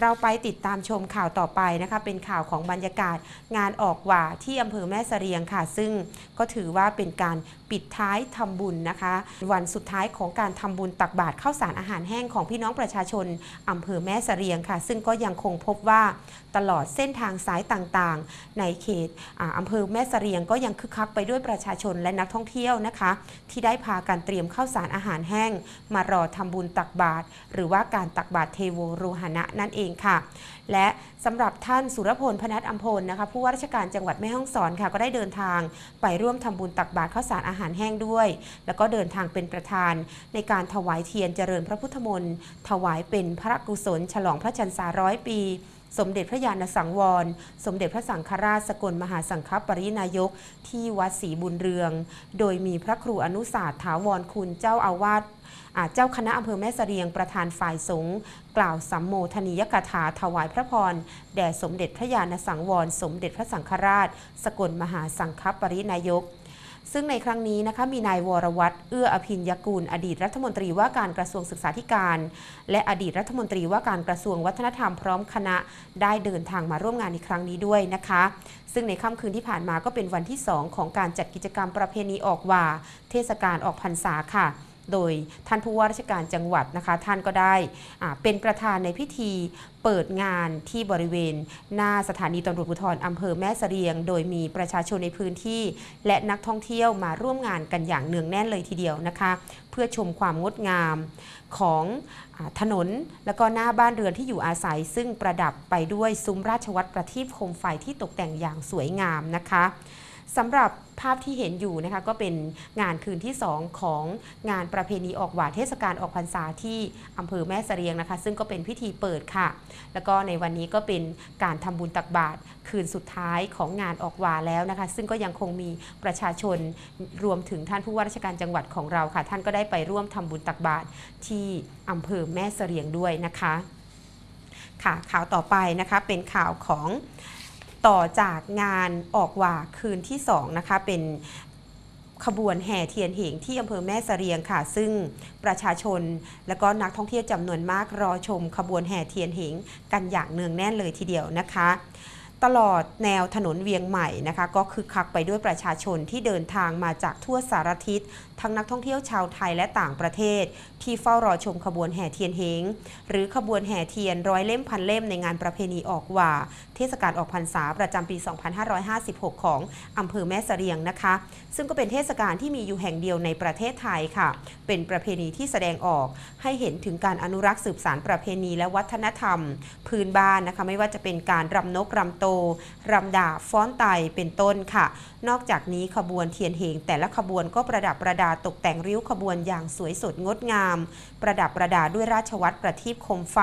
เราไปติดตามชมข่าวต่อไปนะคะ เป็นข่าวของบรรยากาศงานออกหว่าที่อำเภอแม่เสรียงค่ะ ซึ่งก็ถือว่าเป็นการปิดท้ายทำบุญนะคะ วันสุดท้ายของการทำบุญตักบาตรข้าวสารอาหารแห้งของพี่น้องประชาชนอำเภอแม่เสรียงค่ะ ซึ่งก็ยังคงพบว่าตลอดเส้นทางสายต่างๆ ในเขตอำเภอแม่เสรียงก็ยังคึกคักไปด้วยประชาชนและนักท่องเที่ยวนะคะ ที่ได้พากันเตรียมข้าวสารอาหารแห้ง มารอทำบุญตักบาตรหรือว่าการตักบาตรเทโวโรหณะนั่นเองค่ะ และสำหรับท่านสุรพลพนัทอัมพลนะคะผู้ว่าราชการจังหวัดแม่ฮ่องสอนค่ะ ก็ได้เดินทางไปร่วมทำบุญตักบาตรข้าวสารอาหารแห้งด้วย แล้วก็เดินทางเป็นประธาน ในการถวายเทียนเจริญพระพุทธมนต์ถวายเป็นพระกุศล ฉลองพระชนสาร้อยปี สมเด็จพระยาณสังวร สมเด็จพระสังฆราชสกลมหาสังฆปรินายก ที่วัดศรีบุญเรือง โดยมีพระครูอนุสาสถาวรคุณเจ้าอาวาสเจ้าคณะอำเภอแม่เสรียงประธานฝ่ายสงฆ์กล่าวสัมโมทนียกถาถวายพระพร แด่สมเด็จพระญาณสังวร สมเด็จพระสังฆราช สกลมหาสังฆปรินายก ซึ่งในครั้งนี้นะคะมีนายวรวัตรเอื้ออภินยกุลอดีตรัฐมนตรีว่าการกระทรวงศึกษาธิการ และอดีตรัฐมนตรีว่าการกระทรวงวัฒนธรรมพร้อมคณะได้เดินทางมาร่วมงานในครั้งนี้ด้วยนะคะ ซึ่งในค่ำคืนที่ผ่านมาก็เป็นวันที่ 2 ของการจัดกิจกรรมประเพณีออกว่า เทศกาลออกพรรษาค่ะ โดยท่านผู้ว่าราชการจังหวัดนะคะ ท่านก็ได้เป็นประธานในพิธีเปิดงานที่บริเวณ หน้าสถานีตำรวจภูธรอำเภอแม่เสรียง โดยมีประชาชนในพื้นที่ และนักท่องเที่ยวมาร่วมงานกันอย่างเนืองแน่นเลยทีเดียวนะคะ เพื่อชมความงดงามของอถนน แล้วก็หน้าบ้านเรือนที่อยู่อาศัย ซึ่งประดับไปด้วยซุ้มราชวัตรประทีปโคมไฟที่ตกแต่งอย่างสวยงามนะคะ สำหรับภาพที่เห็นอยู่นะคะก็เป็นงานคืนที่ 2 ของงานประเพณีออกหวาเทศกาลออกพรรษาที่อำเภอแม่เสรียงนะคะ ซึ่งก็เป็นพิธีเปิดค่ะ แล้วก็ในวันนี้ก็เป็นการทำบุญตักบาตรคืนสุดท้ายของงานออกหวาแล้วนะคะ ซึ่งก็ยังคงมีประชาชนรวมถึงท่านผู้ว่าราชการจังหวัดของเราค่ะ ท่านก็ได้ไปร่วมทำบุญตักบาตรที่อำเภอแม่เสรียงด้วยนะคะ ค่ะข่าวต่อไปนะคะเป็นข่าวของ ต่อจากงานออกว่าคืนที่2นะคะเป็นขบวนแห่เทียนเหงที่อำเภอแม่เสรียงค่ะ ซึ่งประชาชนและก็นักท่องเที่ยวจำนวนมากรอชมขบวนแห่เทียนเหงกันอย่างเนืองแน่นเลยทีเดียวนะคะ ตลอดแนวถนนเวียงใหม่นะคะ ก็คึกคักไปด้วยประชาชนที่เดินทางมาจากทั่วสารทิศ ทั้งนักท่องเที่ยวชาวไทยและต่างประเทศ ที่เฝ้ารอชมขบวนแห่เทียนเฮงหรือขบวนแห่เทียนร้อยเล่มพันเล่มในงานประเพณีออกว่า เทศกาลออกพรรษาประจำปี 2556 ของอำเภอแม่เสรียงนะคะ ซึ่งก็เป็นเทศกาลที่มีอยู่แห่งเดียวในประเทศไทยค่ะ เป็นประเพณีที่แสดงออก ให้เห็นถึงการอนุรักษ์สืบสานประเพณีและวัฒนธรรม พื้นบ้านนะคะไม่ว่าจะเป็นการรำนกรำโตรำดาบฟ้อนไตเป็นต้นค่ะ นอกจากนี้ขบวนเทียนเหงแต่ละขบวนก็ประดับประดาตกแต่งริ้วขบวนอย่างสวยสดงดงาม ประดับประดาด้วยราชวัตรประทีปคมไฟ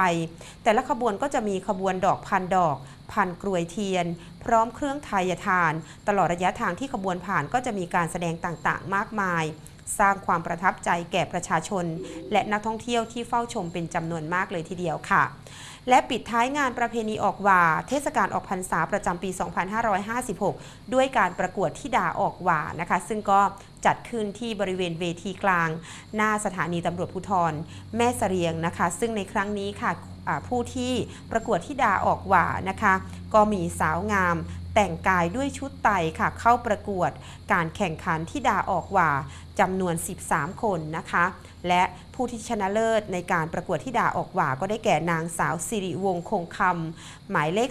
แต่ละขบวนก็จะมีขบวนดอกพันดอก พันกรวยเทียน พร้อมเครื่องทายทาน ตลอดระยะทางที่ขบวนผ่านก็จะมีการแสดงต่างๆ มากมาย สร้างความประทับใจแก่ประชาชน และนักท่องเที่ยวที่เฝ้าชมเป็นจำนวนมากเลยทีเดียวค่ะและปิดท้ายงานประเพณีออกว่า เทศกาลออกพรรษาประจำปี 2556 ด้วยการประกวดที่ดาออกว่านะคะ ซึ่งก็จัดขึ้นที่บริเวณเวทีกลาง หน้าสถานีตำรวจภูธรแม่เสรียงนะคะ ซึ่งในครั้งนี้ค่ะผู้ที่ประกวดที่ดาออกว่านะคะ ก็มีสาวงาม แต่งกายด้วยชุดไตค่ะเข้าประกวดการแข่งขันที่ดาออกว่าจำนวน 13 คนนะคะ และ ผู้ที่ชนะเลิศในการประกวดที่ดาออกหว่าก็ได้แก่นางสาวสิริวงคงคำหมายเลข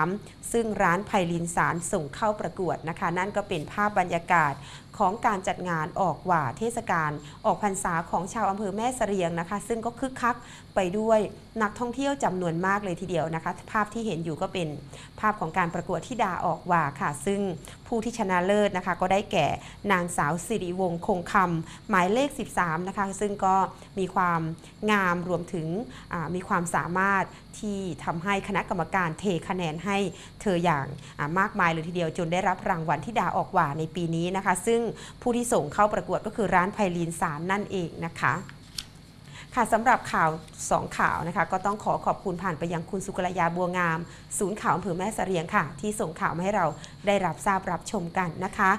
13 ซึ่งร้านไพลินสารส่งเข้าประกวดนะคะ นั่นก็เป็นภาพบรรยากาศของการจัดงานออกหว่าเทศกาลออกพรรษาของชาวอำเภอแม่เสรียงนะคะ ซึ่งก็คึกคักไปด้วยนักท่องเที่ยวจำนวนมากเลยทีเดียวนะคะ ภาพที่เห็นอยู่ก็เป็นภาพของการประกวดที่ดาออกหว่าค่ะ ซึ่งผู้ที่ชนะเลิศนะคะ ก็ได้แก่นางสาวสิริวงศ์คงคำหมายเลข 13 นะคะ ซึ่งก็มีความงามรวมถึงมีความสามารถที่ทำให้คณะกรรมการเทคะแนนให้เธออย่างมากมายเลยทีเดียวจนได้รับรางวัลที่ดาออกหว่าในปีนี้นะคะ ซึ่งผู้ที่ส่งเข้าประกวดก็คือร้านไพลีนสารนั่นเองนะคะ ค่ะสำหรับข่าว 2 ข่าวนะคะ ก็ต้องขอขอบคุณผ่านไปยังคุณสุกรยาบัวงาม ศูนย์ข่าวอำเภอแม่เสรียงค่ะ ที่ส่งข่าวมาให้เราได้รับทราบรับชมกันนะคะ